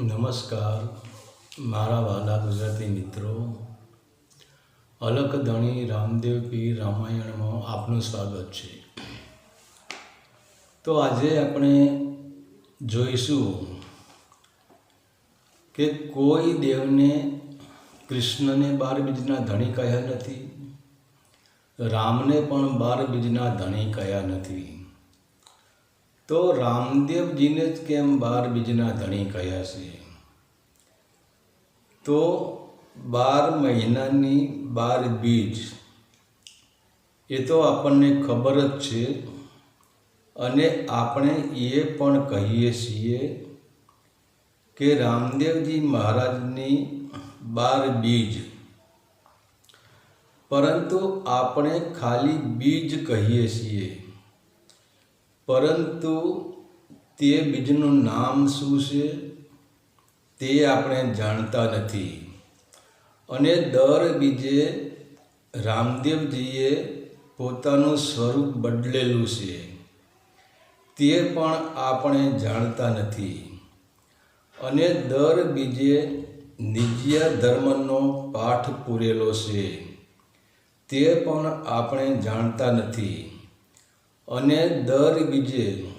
નમસ્કાર, મારા વાલા ગુજરાતી મિત્રો. અલક ધણી રામદેવ પીર રામાયણમાં આપનું સ્વાગત છે. તો આજે આપણે જોઈશું કે કોઈ દેવને કૃષ્ણને બાર બીજના ધણી કહ્યા નથી, રામને પણ બાર બીજના ધણી કહ્યા નથી. તો રામદેવજીને જ કેમ બાર બીજના ધણી કહ્યા છે? તો બાર મહિનાની બાર બીજ, એ તો આપણને ખબર જ છે અને આપણે એ પણ કહીએ છીએ કે રામદેવજી મહારાજની બાર બીજ. પરંતુ આપણે ખાલી બીજ કહીએ છીએ. પરંતુ તે બીજનું નામ શું છે? તે આપણે જાણતા નથી. અને દર બીજે રામદેવજીએ પોતાનું સ્વરૂપ બદલેલું છે. તે પણ આપણે જાણતા નથી. અને દર બીજે નિજ્ય ધર્મનો પાઠ પૂરેલો છે. તે પણ આપણે જાણતા નથી. અને દર બીજે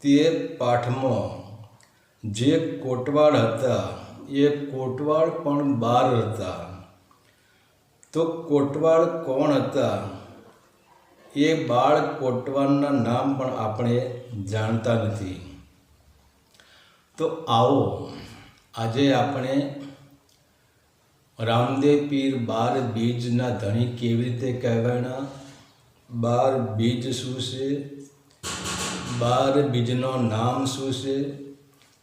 તે પાઠમાં જે કોટવાળ હતા, એ કોટવાળ પણ બાર હતા. તો કોટવાળ કોણ હતા? એ બાળ કોટવાળના નામ પણ આપણે જાણતા નથી. તો આવો, આજે આપણે રામદેવ પીર બાર બીજના ધણી કેવી રીતે કહેવાના? બાર બીજ શું છે? બાર બીજનો નામ શું છે?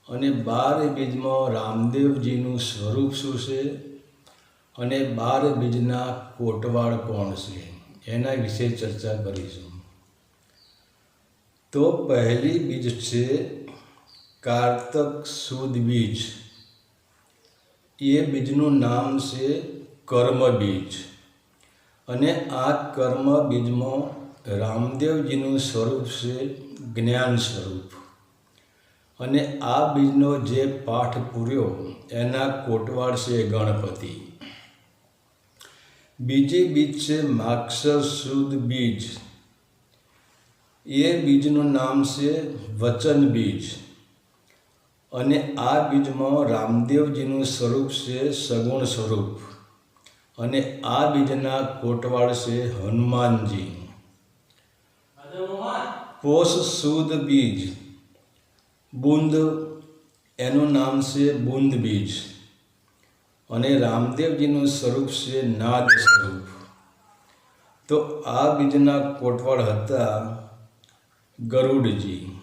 અને બાર બીજમાં રામદેવજીનું સ્વરૂપ શું છે? અને બાર બીજના કોટવાળ કોણ છે? એના વિશે ચર્ચા કરીશું. તો પહેલી બીજ છે કારતક સુદ બીજ. એ બીજનું નામ છે કર્મ બીજ. અને આ કર્મ બીજમાં રામદેવજીનું સ્વરૂપ છે જ્ઞાન સ્વરૂપ. અને આ બીજનો જે પાઠ પૂર્યો, એના કોટવાળ છે ગણપતિ. બીજી બીજ છે માક્ષર શુદ્ધ બીજ. એ બીજનું નામ છે વચન બીજ. અને આ બીજમાં રામદેવજીનું સ્વરૂપ છે સગુણ સ્વરૂપ. અને આ બીજના કોટવાળ છે હનુમાનજી. પોષ સુદ બીજ. બુંદ, એનું નામ છે બુંદ બીજ. અને રામદેવજીનું સ્વરૂપ છે નાદ સ્વરૂપ. તો આ બીજના કોટવાળ હતા ગરુડજી.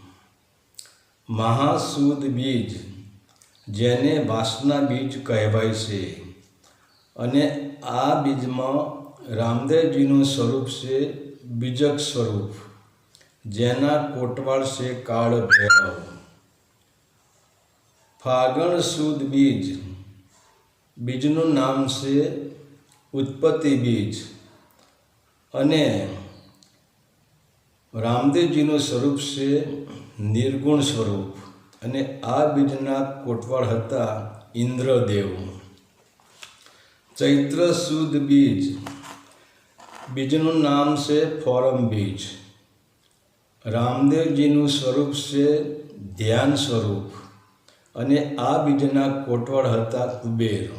મહાસુદ બીજ, જેને વાસના બીજ કહેવાય છે. અને આ બીજમાં રામદેવજીનું સ્વરૂપ છે બીજક સ્વરૂપ, જેના કોટવાળ છે કાળ ભૈરવ. ફાગણ સુદ બીજ, બીજનું નામ છે ઉત્પત્તિ બીજ. અને રામદેવજીનું સ્વરૂપ છે નિર્ગુણ સ્વરૂપ. અને આ બીજના કોટવાળ હતા ઇન્દ્રદેવ. ચૈત્ર સુદ બીજ. બીજનું નામ છે ફોરમ બીજ. રામદેવજીનું સ્વરૂપ છે ધ્યાન સ્વરૂપ. અને આ બીજના કોટવાળ હતા કુબેર.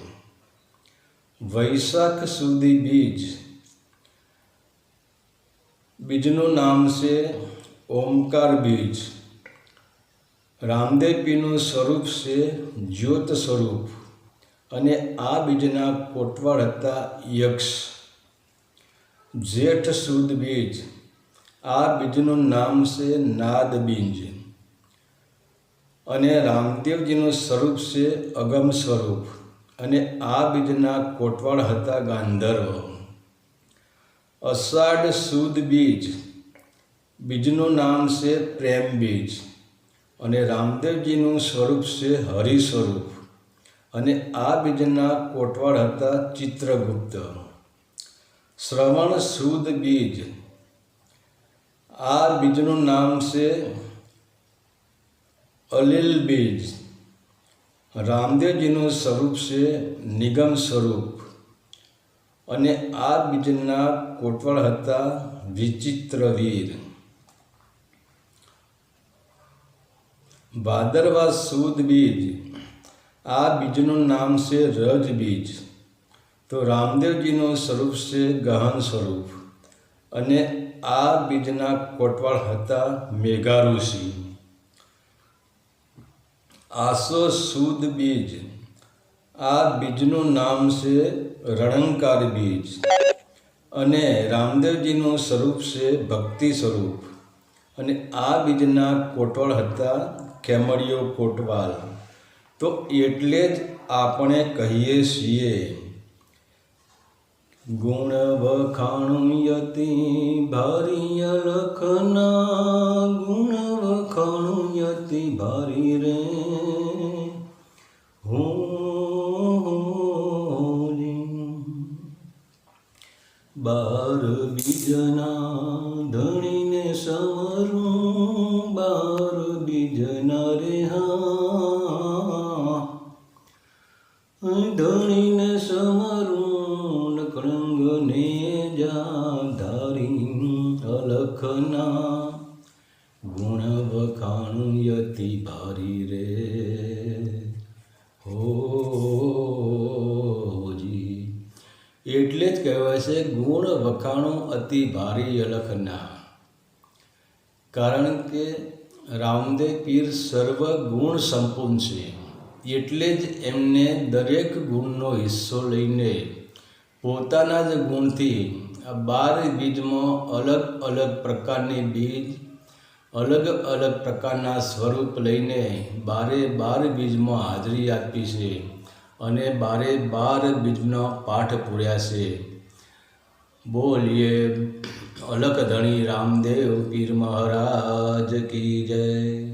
વૈશાખ સુધી બીજ. બીજનું નામ છે ઓમકાર બીજ. રામદેવપીનું સ્વરૂપ છે જ્યોત સ્વરૂપ. અને આ બીજના કોટવાળ હતા યક્ષ. જેઠ સુદ બીજ. આ બીજનું નામ છે નાદ બીજ. અને રામદેવજીનું સ્વરૂપ છે અગમ સ્વરૂપ. અને આ બીજના કોટવાળ હતા ગાંધર્વ. અષાઢ સુદ બીજ. બીજનું નામ છે પ્રેમ બીજ. અને રામદેવજીનું સ્વરૂપ છે હરિ સ્વરૂપ. અને આ બીજના કોટવાળ હતા ચિત્રગુપ્ત. શ્રવણ સુદ બીજ. આ બીજનું નામ છે અલિલ બીજ. રામદેવજીનું સ્વરૂપ છે નિગમ સ્વરૂપ. અને આ બીજના કોટવાળ હતા વિચિત્રવીર. ભાદરવા સુદ બીજ. આ બીજનું નામ છે રજ બીજ તો રામદેવજીનું સ્વરૂપ છે ગહન સ્વરૂપ. અને આ બીજના કોટવાળ હતા મેઘા ઋષિ આસો સુદ બીજ. આ બીજનું નામ છે રણંકાર બીજ. અને રામદેવજીનું સ્વરૂપ છે ભક્તિ સ્વરૂપ. અને આ બીજના કોટવાળ હતા કેમળીઓ કોટવાલ. તો એટલે જ આપણે કહીએ છીએ, ગુણ વખાણું યતિ ભારી લખના, ગુણ વખાણું યતિ ભારી રે. બાર બીજના ધણીને સમરું, બાર બીજના નકળંગને જા ધારી અલખના ગુણ વખાણું યતિ ભારી રે હોજી એટલે જ કહેવાય છે ગુણ વખાણું અતિ ભારી અલખના। કારણ કે રામદેવ પીર સર્વ ગુણ સંપૂર્ણ છે, એટલે જ એમને દરેક ગુણનો હિસ્સો લઈને પોતાના જ ગુણથી આ બાર બીજમાં અલગ અલગ પ્રકારની બીજ, અલગ અલગ પ્રકારના સ્વરૂપ લઈને બારે બાર બીજમાં હાજરી આપી છે અને બારે બાર બીજનો પાઠ પૂર્યા છે. બોલીએ અલખ ધણી રામદેવ પીર મહારાજ કી જય.